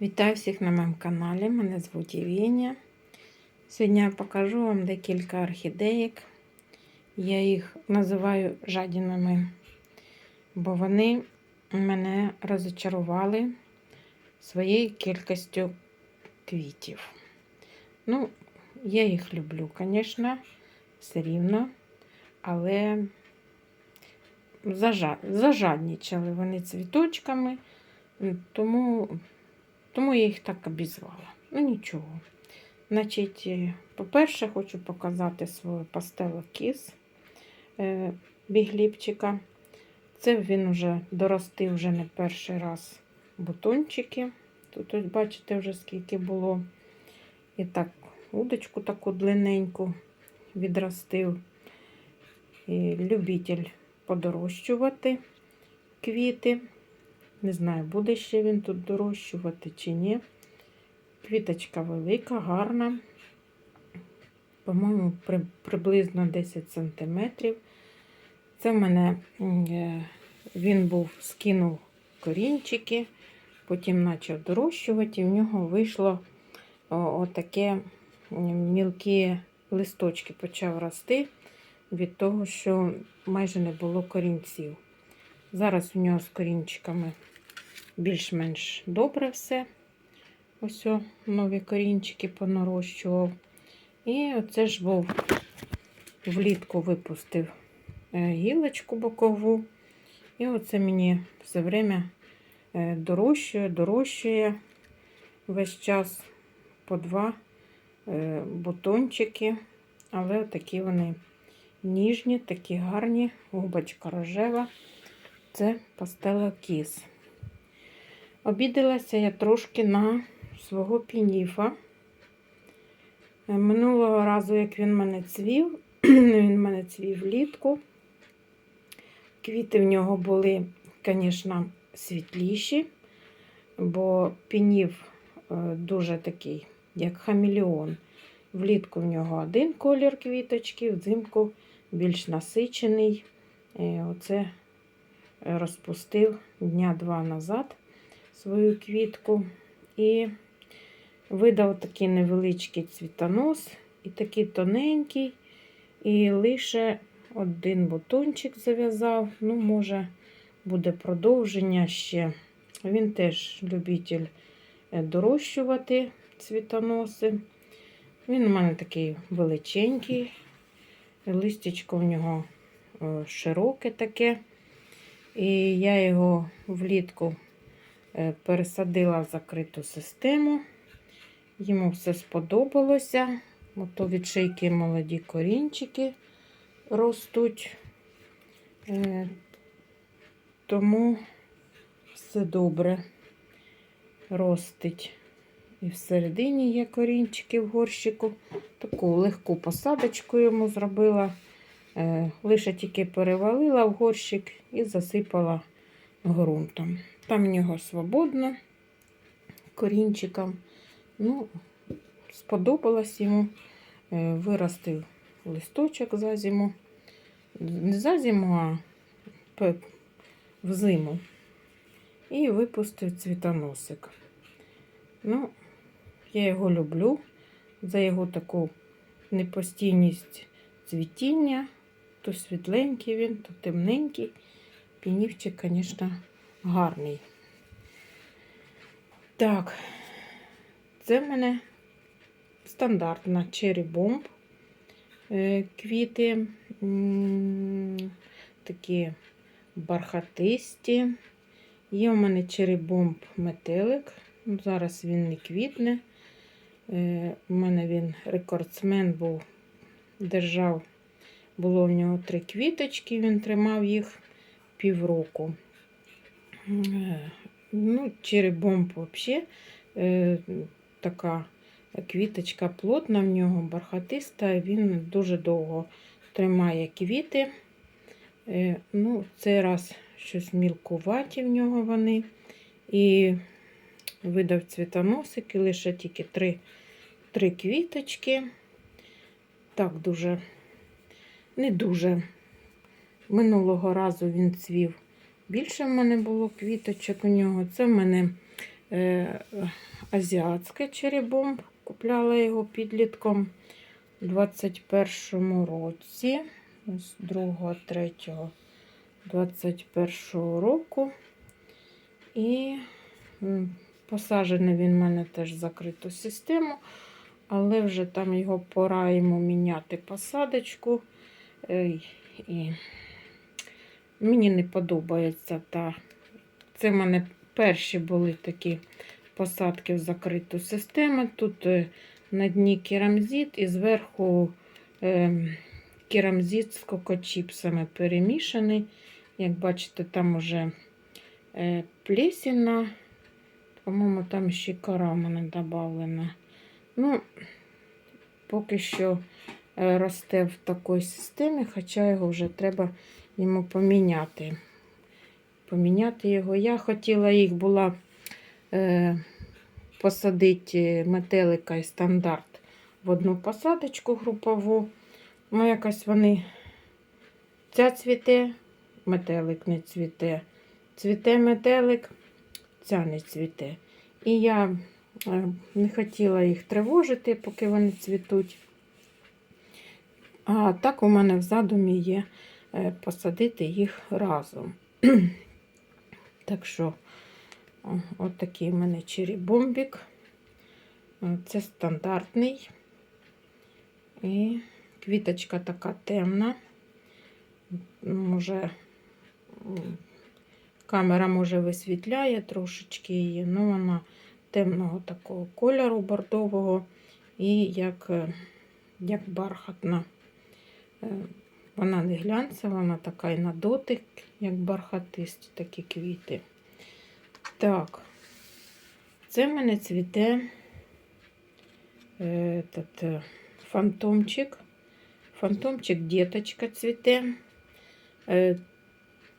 Вітаю всіх на моєму каналі. Мене звуть Євгенія. Сьогодні я покажу вам декілька орхідеїк. Я їх називаю жадінами, бо вони мене розочарували своєю кількістю квітів. Ну, я їх люблю, звісно, все рівно, але зажа- зажаднічали вони цвіточками, тому тому я їх так обізвала. Ну нічого. Значить, е, по-перше, хочу показати свою пастелу кіс е, бігліпчика. Це він вже доростив вже не перший раз бутончики. Тут ось бачите, вже скільки було. І так, удочку таку длинненьку відростив. І любитель подорожчувати квіти. Не знаю, буде ще він тут дорощувати чи ні. Квіточка велика, гарна. По-моєму, при, приблизно 10 см. Це в мене е, він був, скинув корінчики, потім почав дорощувати, і в нього вийшло отаке мілкі листочки почав рости від того, що майже не було корінців. Зараз у нього з корінчиками більш-менш добре все. Ось о, нові корінчики понарощував. І оце ж був влітку випустив е, гілочку бокову. І оце мені все время е, дорощує, дорощує весь час по два е, бутончики. Але такі вони ніжні, такі гарні, губочка рожева. Це пастела кіс. Обідалася я трошки на свого пініфа. Е, Минулого разу, як він мене цвів, він мене цвів влітку. Квіти в нього були, звісно, світліші, бо пінів е, дуже такий, як хамелеон. Влітку в нього один колір квіточки, взимку більш насичений. Е, Оце розпустив дня два назад свою квітку і видав такий невеличкий цвітонос, і такий тоненький, і лише один бутончик зав'язав. Ну, може, буде продовження ще. Він теж любитель е, дорощувати цвітоноси. Він у мене такий величенький, листячко в нього е, широке таке. І я його влітку пересадила в закриту систему. Йому все сподобалося. Ото від молоді корінчики ростуть. Е, Тому все добре ростить. І всередині є корінчики в горщику. Таку легку посадочку йому зробила. Е, Лише тільки перевалила в горщик і засипала ґрунтом. Там в нього свободно корінчиком. Ну, сподобалось йому. Е, Виростив листочок за зиму. Не за зиму, а в зиму. І випустив цвітоносик. Ну, я його люблю за його таку непостійність цвітіння. То світленький він, то темненький. Пінівчик, звісно, гарний. Так, це в мене стандартна Cherry. Е, Квіти такі бархатисті. Є у мене Bomb метелик. Ну, Зараз він не квітне. Е, У мене він рекордсмен був, держав, було в нього три квіточки, він тримав їх півроку. Ну, черебомб взагалі е, така квіточка плотна в нього, бархатиста, він дуже довго тримає квіти. Е, Ну, цей раз щось мілкуваті в нього вони. І видав цвітоносики, лише тільки три, три квіточки. Так, дуже, не дуже. Минулого разу він цвів. Більше в мене було квіточок у нього. Це в мене е, азіатське черебом. Купляла його підлітком у 21-му році. Ось 2 3 21 року. І посаджений він в мене теж в закриту систему, але вже там його пора йому міняти посадочку. І мені не подобається та. Це в мене перші були такі посадки в закриту систему. Тут е, на дні керамзит і зверху е, керамзит з кокочіпсами перемішаний. Як бачите, там уже е, плесіна. По-моєму, там ще й кора мене додавлена. Ну, поки що е, росте в такій системі, хоча його вже треба йому поміняти. Поміняти його. Я хотіла їх була е, посадити метелика і стандарт в одну посадочку групову. Ну, якось вони ця цвіте, метелик не цвіте. Цвіте метелик, ця не цвіте. І я е, не хотіла їх тривожити, поки вони цвітуть. А так у мене в задумі є посадити їх разом. Так що, от такий у мене черебомбік. Е, Це стандартний. І квіточка така темна. Може, камера може висвітляє трошечки її, але вона темного такого кольору бордового і як, е, як бархатна. Вона не глянцева, вона така і на дотик, як бархатисті такі квіти. Так, це в мене цвіте е, этот, е, фантомчик. Фантомчик діточка цвіте. Е,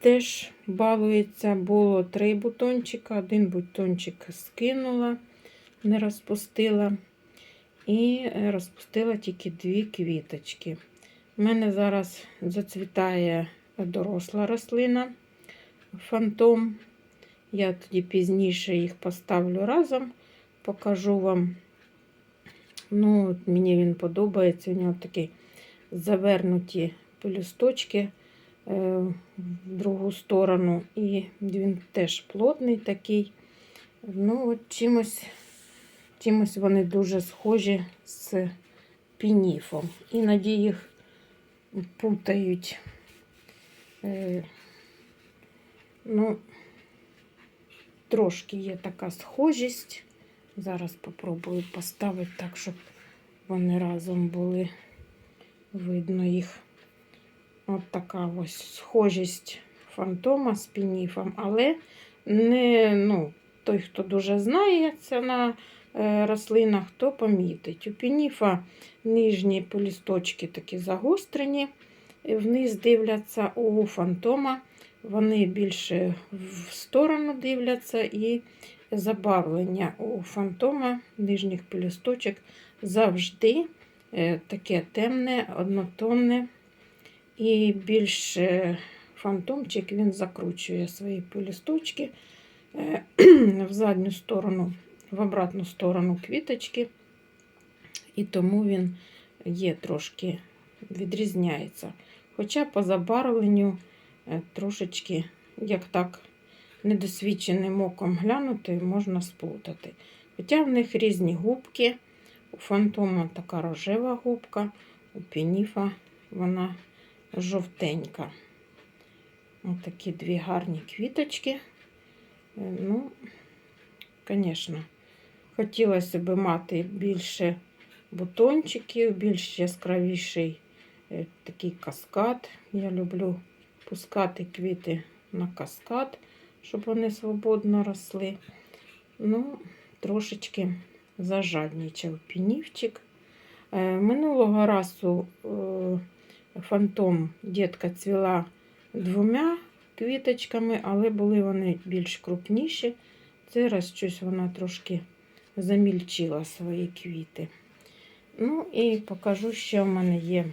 Теж балується, було три бутончика, один бутончик скинула, не розпустила. І розпустила тільки дві квіточки. У мене зараз зацвітає доросла рослина фантом. Я тоді пізніше їх поставлю разом, покажу вам. Ну, Мені він подобається. У нього такі завернуті пелюсточки е, в другу сторону. І він теж плотний такий. Ну, от чимось, чимось вони дуже схожі з пініфом. Іноді їх путають. Е, ну, трошки є така схожість. Зараз попробую поставити так, щоб вони разом були. Видно їх. От така ось схожість фантома з пініфом, але не ну, той, хто дуже знає це на рослинах, то помітить. У пініфа нижні полісточки такі загострені, вниз дивляться у фантома. Вони більше в сторону дивляться, і забарвлення у фантома нижніх пелюсточок завжди е, таке темне, однотонне. І більш е, фантомчик він закручує свої пелюсточки е, в задню сторону, в обратну сторону квіточки. І тому він є трошки відрізняється. Хоча по забарвленню е, трошечки, як так, недосвідченим оком глянути, можна сплутати. Хоча в них різні губки. У фантома така рожева губка, у пініфа вона жовтенька. Ось такі дві гарні квіточки. Е, Ну, звісно, хотілося б мати більше бутончиків, більш яскравіший е, такий каскад. Я люблю пускати квіти на каскад, щоб вони свободно росли. Ну, трошечки зажаднічав пінівчик. Е, Минулого разу е, фантом дітка цвіла двома квіточками, але були вони більш крупніші. Цей раз щось вона трошки замільчила свої квіти. Ну і покажу, що в мене є.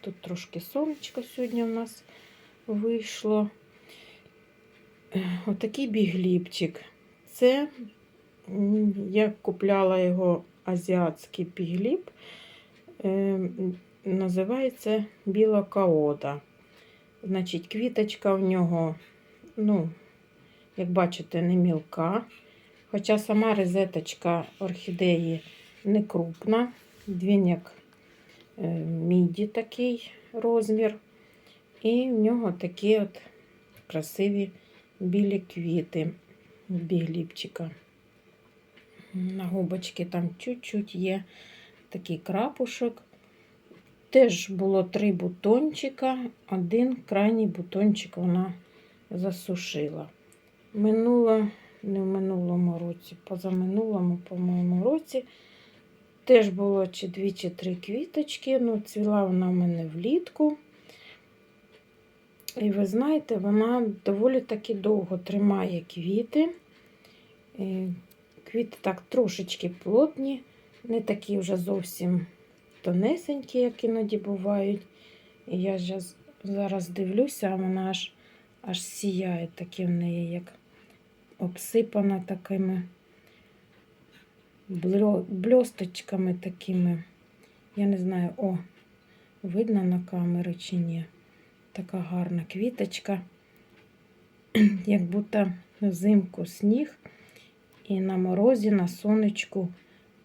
Тут трошки сонечко сьогодні у нас вийшло. Отакий бігліпчик. Це я купляла його азіатський пігліп. Е, називається біла каода. Значить, квіточка в нього, ну, як бачите, не мілка. Хоча сама розеточка орхідеї не крупна. Він е, міді такий розмір. І в нього такі от красиві білі квіти бігліпчика. На губочки там чуть-чуть є такий крапушок. Теж було три бутончика, один крайній бутончик вона засушила. Минуло, не в минулому році, позаминулому, по-моєму, році. Теж було чи дві, чи три квіточки. Ну, цвіла вона в мене влітку. І ви знаєте, вона доволі таки довго тримає квіти. Квіти так трошечки плотні, не такі вже зовсім тонесенькі, як іноді бувають. І я зараз дивлюся, а вона аж, аж сіяє такі в неї, як обсипана такими бльосточками такими. Я не знаю, о, видно на камеру чи ні. Така гарна квіточка, як будто взимку сніг, і на морозі, на сонечку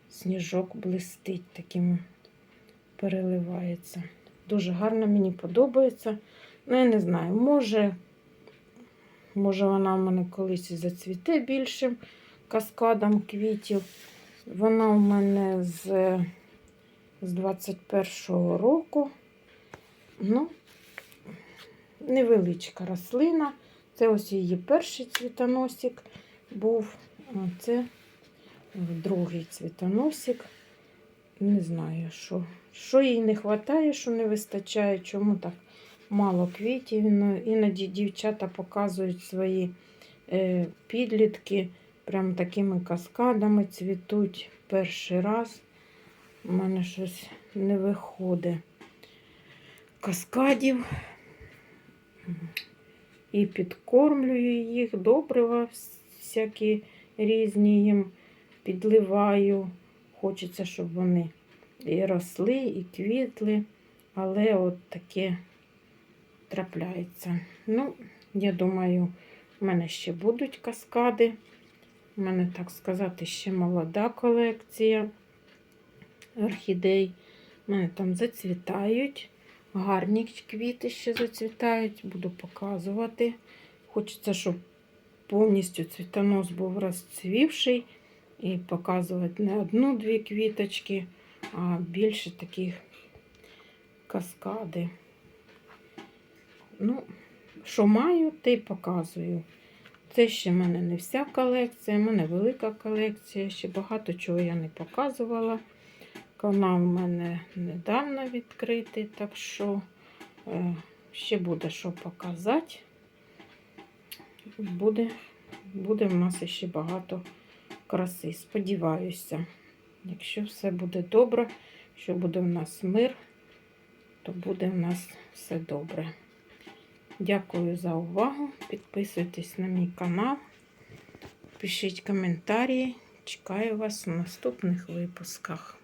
сніжок блистить, таким переливається. Дуже гарно мені подобається. Ну, я не знаю, може, може вона в мене колись і зацвіте більшим каскадом квітів. Вона у мене з, з 21-го року. Ну, невеличка рослина. Це ось її перший цвітоносик був. А це другий цвітоносик. Не знаю, що, що їй не вистачає, що не вистачає, чому так мало квітів. Ну, Іноді дівчата показують свої е, підлітки, прям такими каскадами цвітуть перший раз. У мене щось не виходить каскадів. І підкормлюю їх, добрива всякі різні їм підливаю. Хочеться, щоб вони і росли, і квітли, але от таке трапляється. Ну, я думаю, в мене ще будуть каскади. У мене, так сказати, ще молода колекція орхідей. У мене там зацвітають. Гарні квіти ще зацвітають, буду показувати. Хочеться, щоб повністю цвітонос був розцвівший і показувати не одну-дві квіточки, а більше таких каскади. Ну, що маю, те й показую. Це ще в мене не вся колекція, в мене велика колекція, ще багато чого я не показувала. Канал у мене недавно відкритий, так що е, ще буде що показати. Буде, буде в нас ще багато краси. Сподіваюся, якщо все буде добре, що буде в нас мир, то буде в нас все добре. Дякую за увагу. Підписуйтесь на мій канал, пишіть коментарі. Чекаю вас у наступних випусках.